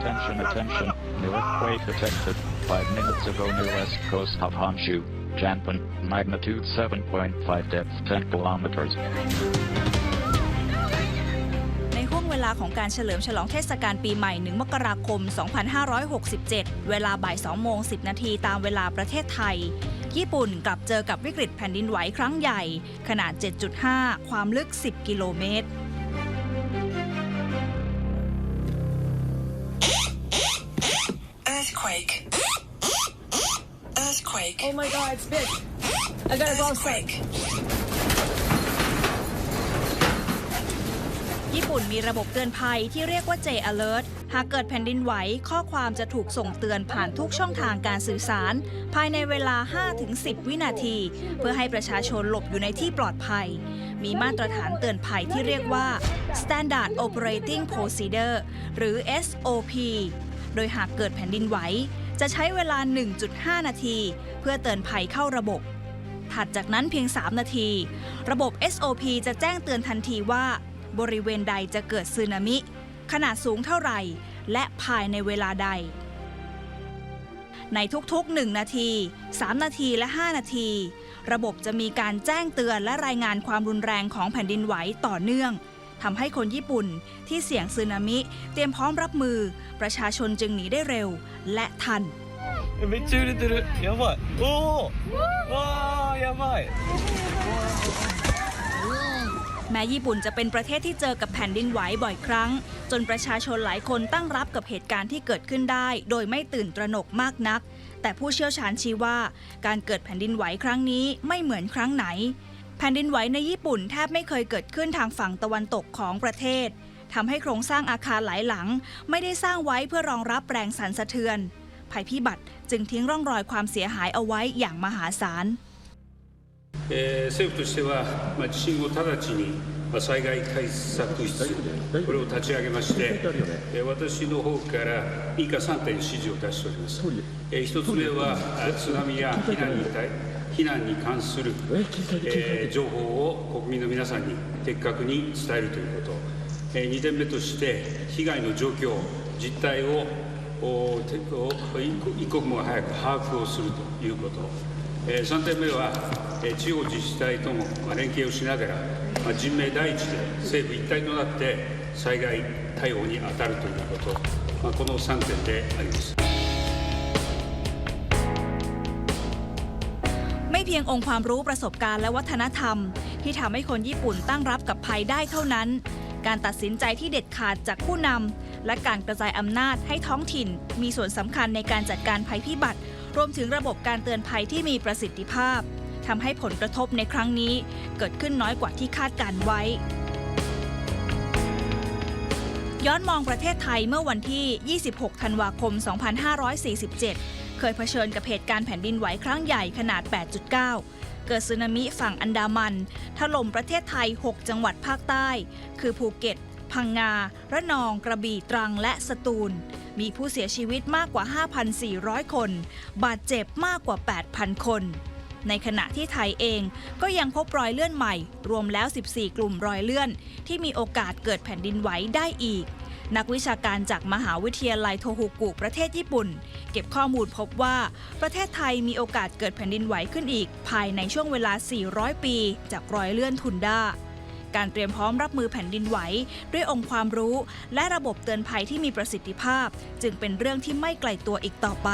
Attention, attention. New earthquake detected. Five minutes ago near west coast of Honshu. Japan. magnitude 7.5 depth 10 kilometers. ในห่วงเวลาของการเฉลิมฉลองเทศกาลปีใหม่ 1 มกราคม 2567 เวลาบ่าย 2 โมง 10 นาทีตามเวลาประเทศไทย ญี่ปุ่นกลับเจอกับวิกฤตแผ่นดินไหวครั้งใหญ่ ขนาด 7.5 ความลึก 10 กิโลเมตร Earthquake. Earthquake. Oh my god, it's big. I gotta go outside. Earthquake. ญี่ปุ่นมีระบบเตือนภัยที่เรียกว่า J Alert หากเกิดแผ่นดินไหว ข้อความจะถูกส่งเตือนผ่านทุกช่องทางการสื่อสาร ภายในเวลา 5-10 วินาที เพื่อให้ประชาชนหลบอยู่ในที่ปลอดภัย มีมาตรฐานเตือนภัยที่เรียกว่า Standard Operating Procedure หรือ SOP โดยหากเกิดแผ่นดินไหว จะใช้เวลา 1.5 นาที เพื่อเตือนภัยเข้าระบบ ถัดจากนั้นเพียง 3 นาที ระบบ SOP จะแจ้งเตือนทันทีว่า บริเวณใดจะเกิดสึนามิ ขนาดสูงเท่าไหร่ และภายในเวลาใด ในทุกๆ 1 นาที 3 นาทีและ 5 นาที ระบบจะมีการแจ้งเตือนและรายงานความรุนแรงของแผ่นดินไหวต่อเนื่อง ทำให้คนญี่ปุ่นที่เสี่ยงสึนามิ เตรียมพร้อมรับมือ ประชาชนจึงหนีได้เร็ว และทัน めっちゃ揺れてるやばいおおわあやばい แม้ญี่ปุ่นจะเป็นประเทศที่เจอกับแผ่นดินไหวบ่อยครั้ง จนประชาชนหลายคนตั้งรับกับเหตุการณ์ที่เกิดขึ้นได้ โดยไม่ตื่นตระหนกมากนัก แต่ผู้เชี่ยวชาญชี้ว่า การเกิดแผ่นดินไหวครั้งนี้ไม่เหมือนครั้งไหน แผ่นดินไหวในญี่ปุ่นแทบไม่เคยเกิดขึ้นทางฝั่งตะวันตกของประเทศทำให้โครงสร้างอาคารหลายหลัง ไม่ได้สร้างไว้เพื่อรองรับแรงสั่นสะเทือน ภัยพิบัติจึงทิ้งร่องรอยความเสียหายเอาไว้อย่างมหาศาล政府としては地震を直ちに災害対策室これを立ち上げまして私の方から以下3点指示を出しております一つ目は津波や避難に対避難に関する、えー情報を国民の皆さんに的確に伝えるということ、え2点目として、被害の状況、実態を一刻も早く把握をするということ。えー3点目は、えー地方自治体ともまあ連携をしながら、まあ人命第一で政府一体となって災害対応に当たるということ、まあこの3点であります。 เพียงองค์ความรู้ประสบการณ์และวัฒนธรรม ที่ทำให้คนญี่ปุ่นตั้งรับกับภัยได้เท่านั้น การตัดสินใจที่เด็ดขาดจากผู้นำและการกระจายอำนาจให้ท้องถิ่น มีส่วนสำคัญในการจัดการภัยพิบัติ รวมถึงระบบการเตือนภัยที่มีประสิทธิภาพทำให้ผลกระทบในครั้งนี้ เกิดขึ้นน้อยกว่าที่คาดการไว้ ย้อนมองประเทศไทยเมื่อวันที่ 26 ธันวาคม 2547 เคยเผชิญกับเหตุการณ์แผ่นดินไหวครั้งใหญ่ขนาด 8.9 เกิดสึนามิฝั่งอันดามัน ถล่มประเทศไทย 6 จังหวัดภาคใต้ คือภูเก็ต พังงา ระนอง กระบี่ ตรัง และสตูล มีผู้เสียชีวิตมากกว่า 5,400 คน บาดเจ็บมากกว่า 8,000 คนในขณะที่ไทยเองก็ยังพบรอยเลื่อนใหม่ รวมแล้ว 14 กลุ่มรอยเลื่อน ที่มีโอกาสเกิดแผ่นดินไหวได้อีก นักวิชาการจากมหาวิทยาลัยโทฮุกุประเทศญี่ปุ่น เก็บข้อมูลพบว่าประเทศไทยมีโอกาสเกิดแผ่นดินไหวขึ้นอีก ภายในช่วงเวลา 400 ปี จากรอยเลื่อนทุนด้าการเตรียมพร้อมรับมือแผ่นดินไหว ด้วยองค์ความรู้ และระบบเตือนภัยที่มีประสิทธิภาพ จึงเป็นเรื่องที่ไม่ไกลตัวอีกต่อไป